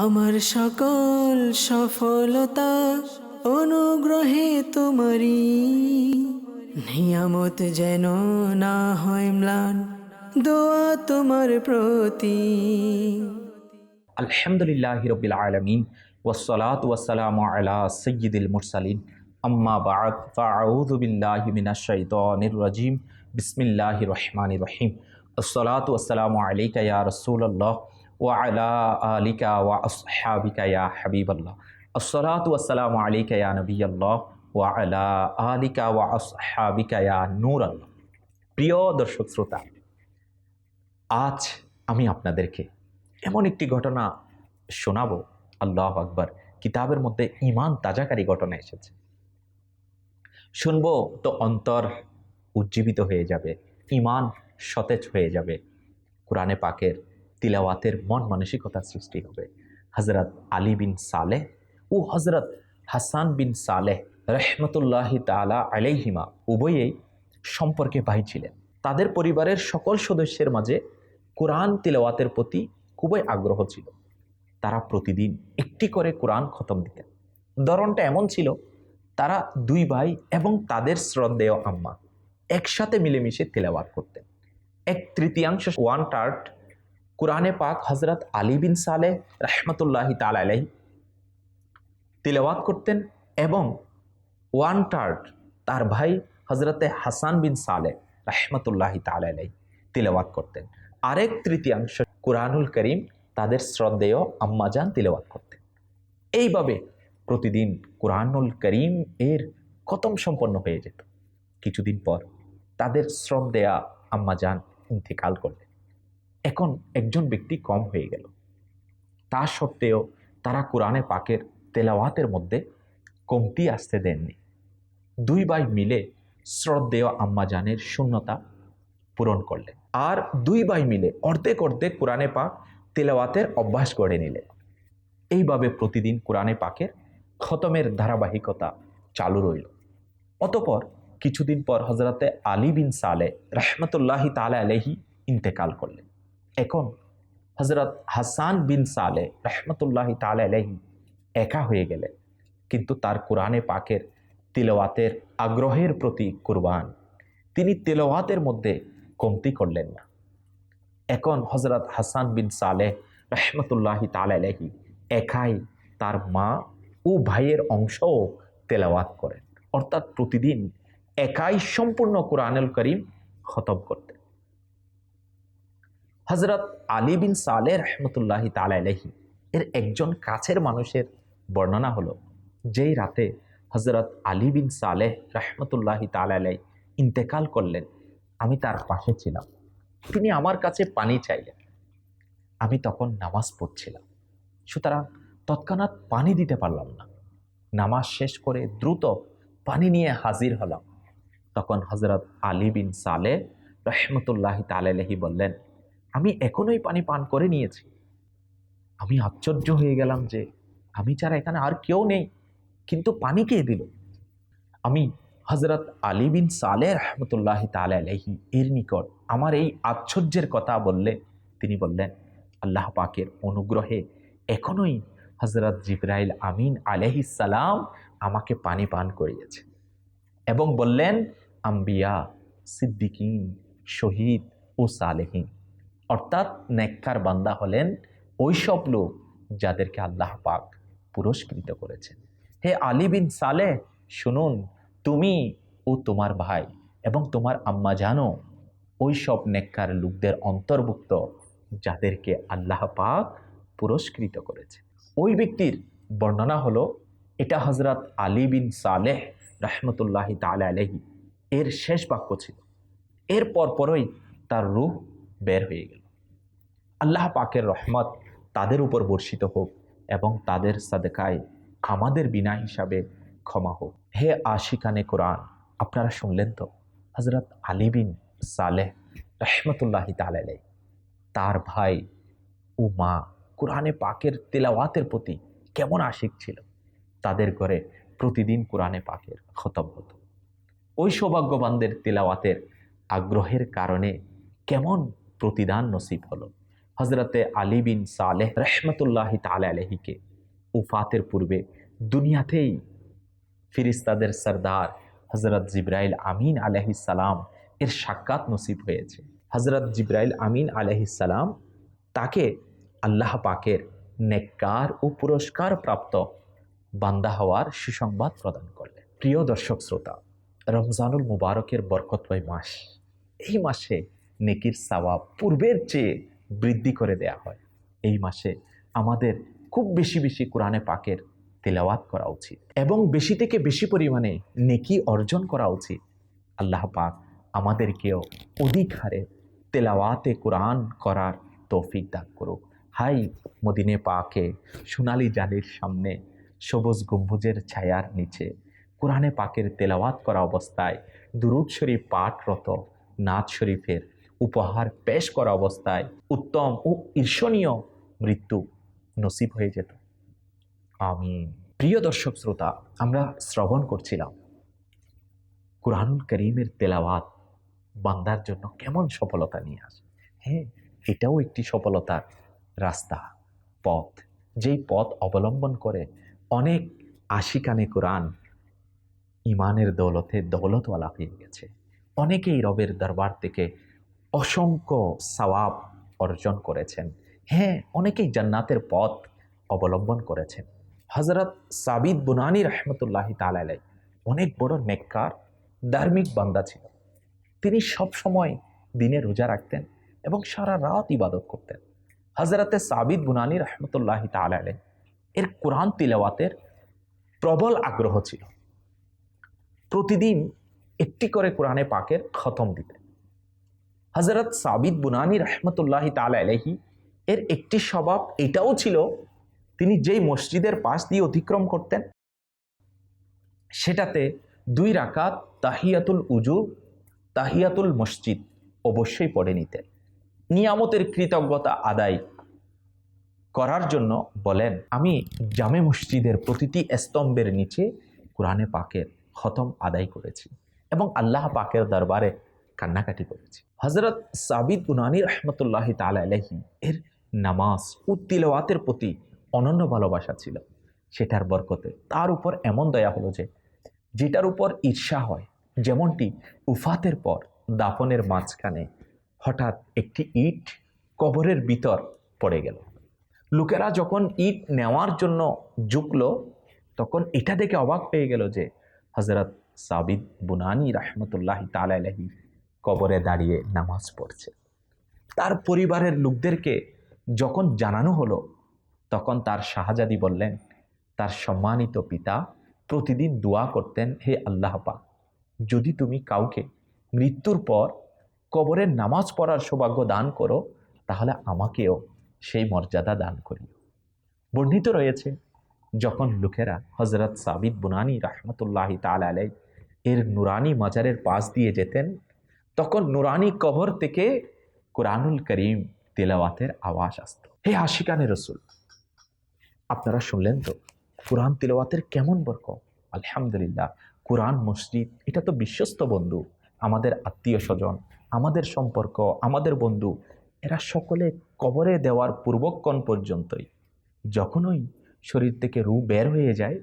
আমার সকল সফলতা অনুগ্রহে তোমারি নিয়ামত যেন না হয় ম্লান, দোয়া তোমার প্রতি। আলহামদুলিল্লাহ রবিল আলমিন ওসলাত ওয়াসালাম আলা সৈয়দুল মুরসালিন। আম্মা বাদ ফাউযুবিল্লাহি মিনাশ শাইতানির রাজিম। বিসমিল্লাহির রহমানির রহিম। আসসালাতু ওয়াসসালামু আলাইকা ইয়া রাসূলুল্লাহ। ওয়া আলা আলিকা ওয়া আসহাবিকা ইয়া হাবিবাল্লাহ। আসসালাতু ওয়াসসালামু আলাইকা ইয়া নবিয়াল্লাহ ওয়া আলা আলিকা ওয়া আসহাবিকা ইয়া নূরাল্লাহ। প্রিয় দর্শক শ্রোতা, আজ আমি আপনাদেরকে এমন একটি ঘটনা শোনাবো। আল্লাহ আকবার, কিতাবের মধ্যে ইমান তাজাকারী ঘটনা এসেছে। শুনব তো অন্তর উজ্জীবিত হয়ে যাবে ইমান সতেজ হয়ে যাবে। কোরআনে পাকের তিলাওয়াতের মন মানসিকতার সৃষ্টি হবে। হজরত আলী বিন সালেহ ও হজরত হাসান বিন সালেহ রহমতুল্লাহি তালা আলাইহিমা উভয়েই সম্পর্কে ভাই ছিলেন। তাদের পরিবারের সকল সদস্যের মাঝে কোরআন তিলাওয়াতের প্রতি খুবই আগ্রহ ছিল। তারা প্রতিদিন একটি করে কোরআন খতম দিতেন। ধরনটা এমন ছিল, তারা দুই ভাই এবং তাদের শ্রদ্ধেয় আম্মা একসাথে মিলেমিশে তেলাওয়াত করতেন। এক তৃতীয়াংশ ওয়ান টার্ট কোরআনে পাক হজরত আলী বিন সালে রহমতুল্লাহি তাল আলাহি তিলাওয়াত করতেন এবং ওয়ান টার্ট তার ভাই হজরতে হাসান বিন সালে রহমতুল্লাহি তাল আলাহি তিলাওয়াত করতেন। আরেক তৃতীয়াংশ কোরআনুল করিম তাদের শ্রদ্ধেয় আম্মাজান তিলাওয়াত করতেন। এইভাবে প্রতিদিন কোরআনুল করিম এর খতম সম্পন্ন হয়ে যেত। কিছুদিন পর তাদের শ্রদ্ধেয়া আম্মাজান ইন্তেকাল করলেন। এখন একজন ব্যক্তি কম হয়ে গেল। তা সত্ত্বেও তারা কোরআনে পাকের তেলাওয়াতের মধ্যে কমতি আসতে দেননি। দুই ভাই মিলে শ্রদ্ধেয় আম্মাজানের শূন্যতা পূরণ করলেন। আর দুই ভাই মিলে অর্ধেক অর্ধেক কোরআনে পাক তেলাওয়াতের অভ্যাস গড়ে নিলেন। এইভাবে প্রতিদিন কোরআনে পাকের খতমের ধারাবাহিকতা চালু রইল। অতপর কিছুদিন পর হজরতে আলী বিন সালে রহমতুল্লাহি তালা আলহি ইন্তেকাল করলেন। এখন হজরত হাসান বিন সালে রহমতুল্লাহি তালা আলহি একা হয়ে গেলেন। কিন্তু তার কোরআনে পাকের তিলওয়াতের আগ্রহের প্রতি কুরবান। তিনি তেলাওয়াতের মধ্যে কমতি করলেন না। এখন হজরত হাসান বিন সালেহ রহমতুল্লাহি তালাহি একাই তার মা ও ভাইয়ের অংশও তেলাওয়াত করেন। অর্থাৎ প্রতিদিন একাই সম্পূর্ণ কোরআনুল করিম খতম করতেন। হজরত আলী বিন সালে রহমতুল্লাহি তালাহি এর একজন কাছের মানুষের বর্ণনা হলো, যেই রাতে হজরত আলী বিন সালেহ রহমতুল্লাহি তালাই ইন্তেকাল করলেন, আমি তার পাশে ছিলাম। তিনি আমার কাছে পানি চাইলেন। আমি তখন নামাজ পড়ছিলাম। সুতরাং তৎক্ষণাৎ পানি দিতে পারলাম না। নামাজ শেষ করে দ্রুত পানি নিয়ে হাজির হলাম। তখন হজরত আলী বিন সালে রহমতুল্লাহ তালাহি বললেন আমি এখনোই পানি পান করে নিয়েছি। আমি আশ্চর্য হয়ে গেলাম যে, আমি ছাড়া এখানে আর কেউ নেই। কিন্তু পানি কে দিল? আমি হজরত আলী বিন সালে রহমতুল্লাহ তালাহি এর নিকট আমার এই আশ্চর্যের কথা বললে, তিনি বললেন, আল্লাহ পাকের অনুগ্রহে এখনোই হজরত জিব্রাইল আমিন সালাম আমাকে পানি পান করিয়েছে এবং বললেন, আম্বিয়া, সিদ্দিকিন, শহীদ ও সালেহীন। অর্থাৎ নেককার বান্দা হলেন ওই সব লোক যাদেরকে আল্লাহ পাক পুরস্কৃত করেছেন। হে আলী বিন সালেহ শুনুন, তুমি ও তোমার ভাই এবং তোমার আম্মা জানো ওই সব নেককার লোকদের অন্তর্ভুক্ত যাদেরকে আল্লাহ পাক পুরস্কৃত করেছে। ওই ব্যক্তির বর্ণনা হলো, এটা হজরত আলী বিন সালেহ রহমতুল্লাহি তালা আলহি এর শেষ বাক্য ছিল। এর পরপরই তার রূহ বের হয়ে গেল। আল্লাহ পাকের রহমত তাদের উপর বর্ষিত হোক এবং তাদের সাদেকায় আমাদের বিনা হিসাবে ক্ষমা হোক। হে আশিকানে কোরআন, আপনারা শুনলেন তো? হজরত আলী বিন সালেহ রহমতুল্লাহি তালাই তার ভাই ও মা কোরআনে পাকের তেলাওয়াতের প্রতি কেমন আশিক ছিল? তাদের ঘরে প্রতিদিন কোরআনে পাকের খতম হতো। ওই সৌভাগ্যবানদের তেলাওয়াতের আগ্রহের কারণে কেমন প্রতিদান নসিব হলো? হজরতে আলী বিন সালেহ রহমতুল্লাহ তালা আলহিকে উফাতের পূর্বে দুনিয়াতেই ফিরিস্তাদের সর্দার হজরত জিব্রাইল আমিন আলহিসাল্লাম এর সাক্ষাৎ নসিব হয়েছে। হজরত জিব্রাইল আমিন আলহিসাল্লাম তাকে আল্লাহ পাকের নেককার ও পুরস্কার প্রাপ্ত বান্দা হওয়ার সুসংবাদ প্রদান করলেন। প্রিয় দর্শক শ্রোতা, রমজানুল মুবারকের বরকতময় মাস, এই মাসে নেকির সওয়াব পূর্বের চেয়ে বৃদ্ধি করে দেয়া হয়। এই মাসে আমাদের খুব বেশি বেশি কোরআনে পাকের তেলাওয়াত করা উচিত এবং বেশি থেকে বেশি পরিমাণে নেকি অর্জন করা উচিত। আল্লাহ পাক আমাদেরকেও অধিক হারে তেলাওয়াতে কোরআন করার তৌফিক দান করুক। হাই মদিনে পাকে সোনালি জালির সামনে সবুজ গম্বুজের ছায়ার নিচে কোরআনে পাকের তেলাওয়াত করা অবস্থায় দুরুদ শরীফ পাঠরত নাথ শরীফের উপহার পেশ করা অবস্থায় উত্তম ও ঈর্ষণীয় মৃত্যু নসিব হয়ে যেত। আমি প্রিয় দর্শক শ্রোতা, আমরা শ্রবণ করছিলাম। কোরআনুল করিমের তেলাওয়াত বান্দার জন্য কেমন সফলতা নিয়ে আসে? হ্যাঁ এটাও একটি সফলতার রাস্তা, পথ। যেই পথ অবলম্বন করে অনেক আশিকানে কোরআন ইমানের দৌলতে দৌলতওয়ালা হয়ে গেছে। অনেকেই রবের দরবার থেকে অসংখ্য সওয়াব অর্জন করেছেন। হ্যাঁ অনেকেই জান্নাতের পথ অবলম্বন করেছেন। হজরত সাবিদ বুনানি রহমতুল্লাহ তালাই অনেক বড় নেককার, ধার্মিক বান্দা ছিল। তিনি সব সময় দিনে রোজা রাখতেন এবং সারা রাত ইবাদত করতেন। হজরতে সাবিদ বুনানি রহমতুল্লাহ তালাই এর কোরআন তিলাওয়াতের প্রবল আগ্রহ ছিল। প্রতিদিন একটি করে কোরআনে পাকের খতম দিতেন। হজরত সাবিদ বুনানি রহমতুল্লাহ তালাহি এর একটি স্বভাব এটাও ছিল, তিনি যেই মসজিদের পাশ দিয়ে অতিক্রম করতেন, সেটাতে দুই রাকাত তাহিয়াতুল উজু, তাহিয়াতুল মসজিদ অবশ্যই পড়ে নিতেন। নিয়ামতের কৃতজ্ঞতা আদায় করার জন্য বলেন, আমি জামে মসজিদের প্রতিটি স্তম্ভের নিচে কোরআনে পাকের খতম আদায় করেছি এবং আল্লাহ পাকের দরবারে কান্নাকাটি করেছে। হজরত সাবিদ উনানি রহমতুল্লাহ তালাহি এর নামাজ উত্তিলওয়াতের প্রতি অনন্য ভালোবাসা ছিল। সেটার বরকতে তার উপর এমন দয়া হলো যে, যেটার উপর ঈর্ষা হয়, যেমনটি উফাতের পর দাফনের মাঝখানে হঠাৎ একটি ইট কবরের ভিতর পড়ে গেল। লোকেরা যখন ইট নেওয়ার জন্য ঝুঁকলো, তখন এটা দেখে অবাক হয়ে গেল যে হজরত সাবিদ বুনানি রহমতুল্লাহ তালাহি কবরে দাঁড়িয়ে নামাজ পড়ছে। তার পরিবারের লোকদেরকে যখন জানানো হলো, তখন তার শাহজাদি বললেন, তার সম্মানিত পিতা প্রতিদিন দোয়া করতেন, হে আল্লাহ পা যদি তুমি কাউকে মৃত্যুর পর কবরের নামাজ পড়ার সৌভাগ্য দান করো, তাহলে আমাকেও সেই মর্যাদা দান করিও। বর্ণিত রয়েছে, যখন লোকেরা হজরত সাবিদ বুনানি রহমতুল্লাহ তাল আলাই এর নুরানি মাজারের পাশ দিয়ে যেতেন তখন নুরানি কবর থেকে কোরআনুল করিম তেলাওয়াতের আওয়াজ আসত। হে আশিকানে রসুল, আপনারা শুনলেন তো, কোরআন তেলাওয়াতের কেমন বরক আলহামদুলিল্লাহ, কোরআন মসজিদ, এটা তো বিশ্বস্ত বন্ধু। আমাদের আত্মীয় স্বজন, আমাদের সম্পর্ক, আমাদের বন্ধু, এরা সকলে কবরে দেওয়ার পূর্বক্ষণ পর্যন্তই। যখনই শরীর থেকে রু বের হয়ে যায়,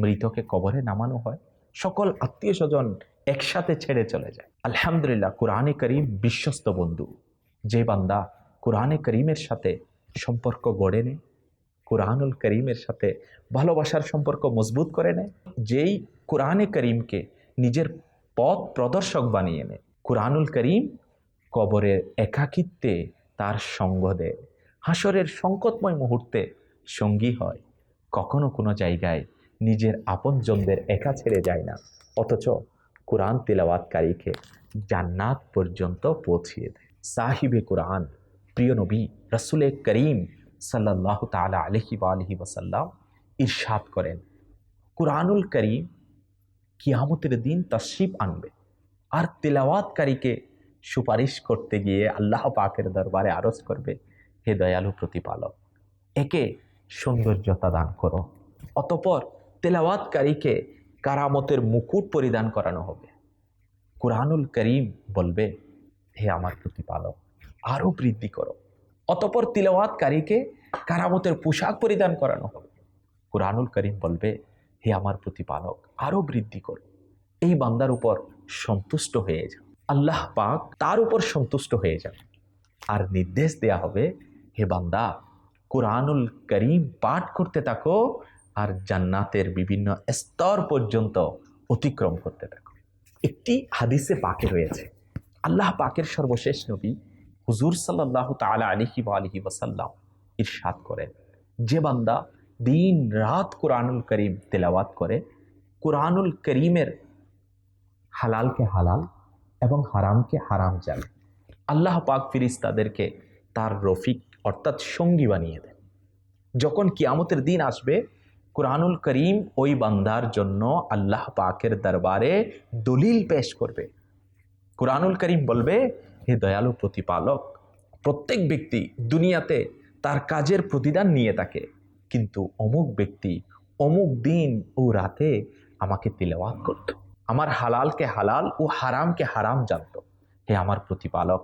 মৃতকে কবরে নামানো হয়, সকল আত্মীয় স্বজন একসাথে ছেড়ে চলে যায়। আলহামদুলিল্লাহ, কোরআনে করিম বিশ্বস্ত বন্ধু। যে বান্দা কোরআনে করিমের সাথে সম্পর্ক গড়ে নেয়, কোরআনুল করিমের সাথে ভালোবাসার সম্পর্ক মজবুত করে নেয়, যেই কোরআনে করিমকে নিজের পথ প্রদর্শক বানিয়ে নেয়, কোরআনুল করিম কবরের একাকিত্বে তার সঙ্গ দেয়, হাসরের সংকটময় মুহূর্তে সঙ্গী হয়, কখনো কোনো জায়গায় নিজের আপনজনদের একা ছেড়ে যায় না, অথচ কোরআন তেলাওয়াতকারীকে জান্নাত পর্যন্ত পৌঁছিয়ে দেয়। সাহিবে কোরআন, প্রিয় নবী, রসুলে করিম সাল্লাহ তালা আলহি আলহি ওসাল্লাম ইরশাদ করেন, কোরআনুল করিম কিয়ামতের দিন তশরিফ আনবে আর তেলাওয়াতকারীকে সুপারিশ করতে গিয়ে আল্লাহ পাকের দরবারে আরজ করবে, হে দয়ালু প্রতিপালক, একে সৌন্দর্যতা দান করো, অতপর তেলাওয়াতকারীকে কারামতের মুকুট পরিধান করানো হবে। কোরআনুল করিম বলবে, হে আমার প্রতিপালক আরও বৃদ্ধি করো। অতপর তিলওয়াতকারীকে কারামতের পোশাক পরিধান করানো হবে। কোরআনুল করিম বলবে, হে আমার প্রতিপালক, আরও বৃদ্ধি করো। এই বান্দার উপর সন্তুষ্ট হয়ে যাও। আল্লাহ পাক তার উপর সন্তুষ্ট হয়ে যাবে আর নির্দেশ দেয়া হবে, হে বান্দা, কোরআনুল করিম পাঠ করতে থাকো আর জান্নাতের বিভিন্ন স্তর পর্যন্ত অতিক্রম করতে থাকো। একটি হাদিসে পাকে রয়েছে। আল্লাহ পাকের সর্বশেষ নবী হুজুর সাল্লাহ তালা আলিহি বা আলিহি ওয়াসাল্লাম ইরশাদ করেন। যে বান্দা দিন রাত কোরআনুল করিম তেলাওয়াত করে, কোরআনুল করিমের হালালকে হালাল এবং হারামকে হারাম জানে। আল্লাহ পাক ফিরিস্তাদেরকে তার রফিক অর্থাৎ সঙ্গী বানিয়ে দেন। যখন কিয়ামতের দিন আসবে কোরআনুল করিম ওই বান্দার জন্য আল্লাহ পাকের দরবারে দলিল পেশ করবে। কোরআনুল করিম বলবে, হে দয়ালু প্রতিপালক, প্রত্যেক ব্যক্তি দুনিয়াতে তার কাজের প্রতিদান নিয়ে থাকে, কিন্তু অমুক ব্যক্তি অমুক দিন ও রাতে আমাকে তিলাওয়াত করত। আমার হালালকে হালাল ও হারামকে হারাম জানত। হে আমার প্রতিপালক,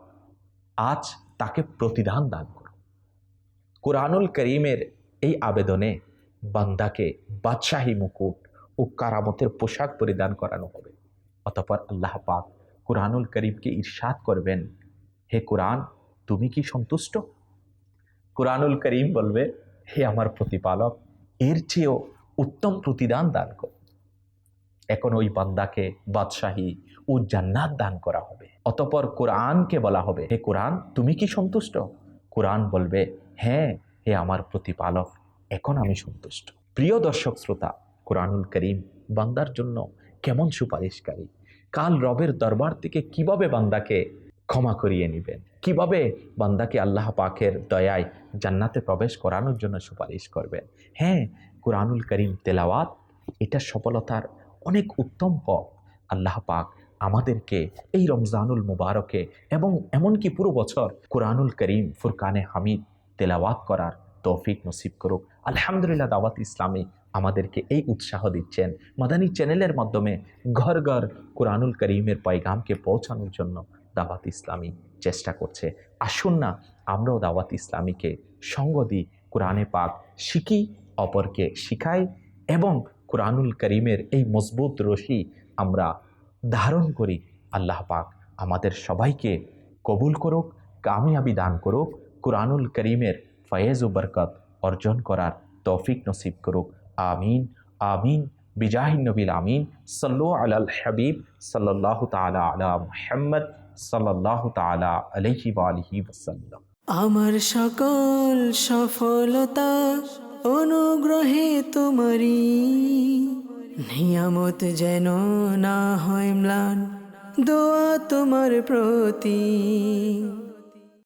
আজ তাকে প্রতিদান দান করো। কোরআনুল করিমের এই আবেদনে বান্দাকে বাদশাহী মুকুট ও কারামতের পোশাক পরিধান করানো হবে। অতপর আল্লাহ পাক কোরআনুল করিমকে ঈর্ষাদ করবেন, হে কোরআন, তুমি কি সন্তুষ্ট? কোরআনুল করিম বলবে, হে আমার প্রতিপালক, এর চেয়েও উত্তম প্রতিদান দান কর। এখন ওই বান্দাকে বাদশাহী ও জান্নাত দান করা হবে। অতপর কোরআনকে বলা হবে, হে কোরআন, তুমি কি সন্তুষ্ট? কোরআন বলবে হ্যাঁ হে আমার প্রতিপালক এখন আমি সন্তুষ্ট। প্রিয় দর্শক শ্রোতা, কোরআনুল করিম বান্দার জন্য কেমন সুপারিশকারী? কাল রবের দরবার থেকে কীভাবে বান্দাকে ক্ষমা করিয়ে নেবেন? কীভাবে বান্দাকে আল্লাহ পাকের দয়ায় জান্নাতে প্রবেশ করানোর জন্য সুপারিশ করবেন? হ্যাঁ কোরআনুল করিম তেলাওয়াত, এটা সফলতার অনেক উত্তম পথ। আল্লাহ পাক আমাদেরকে এই রমজানুল মুবারকে এবং এমনকি পুরো বছর কোরআনুল করিম ফুরকানে হামিদ তেলাওয়াত করার তৌফিক নসিব করুক। আলহামদুলিল্লাহ দাওয়াত ইসলামী আমাদেরকে এই উৎসাহ দিচ্ছেন। মাদানী চ্যানেলের মাধ্যমে ঘর ঘর কোরআনুল করিমের পয়গামকে পৌঁছানোর জন্য দাওয়াত ইসলামী চেষ্টা করছে। আসুন না, আমরাও দাওয়াত ইসলামীকে সঙ্গ দিই, কোরআনে পাক শিখি, অপরকে শিখাই এবং কোরআনুল করিমের এই মজবুত রশি আমরা ধারণ করি। আল্লাহ পাক আমাদের সবাইকে কবুল করুক, কামিয়াবি দান করুক, কোরআনুল করিমের ফয়েজ ও বরকত অর্জন করার তৌফিক নসিব করুক। আমিন আমিন। বিজাহিন নবীল আমিন। সাল্লু আলাল হাবিব সাল্লাহ তালা আলা মুহাম্মদ সাল্লাহ তালা আলহি আলহি ওসাল্লাম আমার সকল সফলতা অনুগ্রহে তোমারি নিয়ামত যেন না হয় ম্লান, দোয়া তোমার প্রতি।